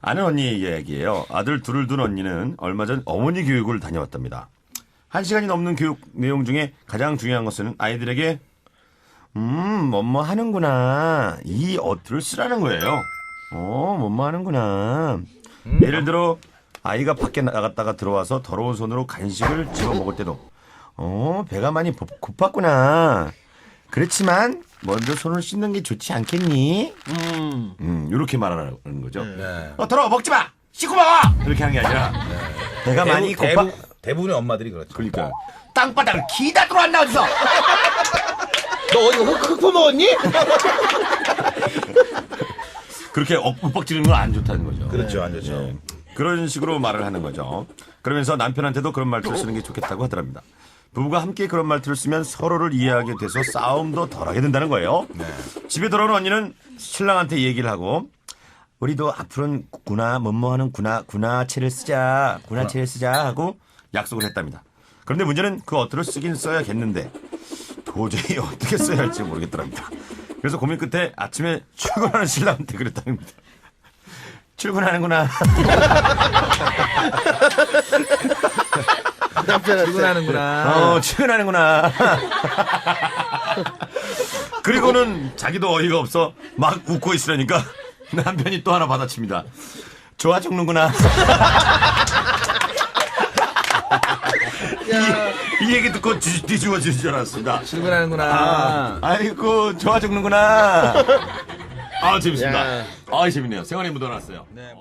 아는 언니 얘기예요. 아들 둘을 둔 언니는 얼마 전 어머니 교육을 다녀왔답니다. 한 시간이 넘는 교육 내용 중에 가장 중요한 것은 아이들에게 음, 뭐뭐 하는구나. 이 어투를 쓰라는 거예요. 어, 뭐뭐 하는구나. 예를 들어 아이가 밖에 나갔다가 들어와서 더러운 손으로 간식을 집어 먹을 때도 어, 배가 많이 고- 고팠구나. 그렇지만 먼저 손을 씻는 게 좋지 않겠니? 음. 음, 이렇게 말하는 거죠. 네. 어, 더러워 먹지 마. 씻고 먹어. 이렇게 하는 게 아니라 배가 많이 고파. 대부, 대부분의 엄마들이 그렇죠. 그러니까 땅바닥을 기다 들어왔나 어디서? 너 이거 흑, 흑포 먹었니? 그렇게 억- 윽박지르는 건 안 좋다는 거죠. 그렇죠, 안 좋죠. 예. 그런 식으로 말을 하는 거죠. 그러면서 남편한테도 그런 말투를 쓰는 게 좋겠다고 하더랍니다. 부부가 함께 그런 말투를 쓰면 서로를 이해하게 돼서 싸움도 덜하게 된다는 거예요. 네. 집에 돌아온 언니는 신랑한테 얘기를 하고 우리도 앞으로는 구나 뭐뭐 하는 구나 구나체를 쓰자 구나체를 쓰자 하고 약속을 했답니다. 그런데 문제는 그 어투를 쓰긴 써야겠는데 도저히 어떻게 써야 할지 모르겠더랍니다. 그래서 고민 끝에 아침에 출근하는 신랑한테 그랬답니다. 출근하는구나. 출근하는구나. 어, 출근하는구나. 그리고는 자기도 어이가 없어 막 웃고 있으려니까 남편이 또 하나 받아칩니다. 좋아 죽는구나. 이, 이 얘기 듣고 뒤, 뒤집어질 줄 알았습니다. 출근하는구나. 아, 아이고, 좋아 죽는구나. 아, 재밌습니다. 야. 아, 재밌네요. 생활이 묻어났어요. 네.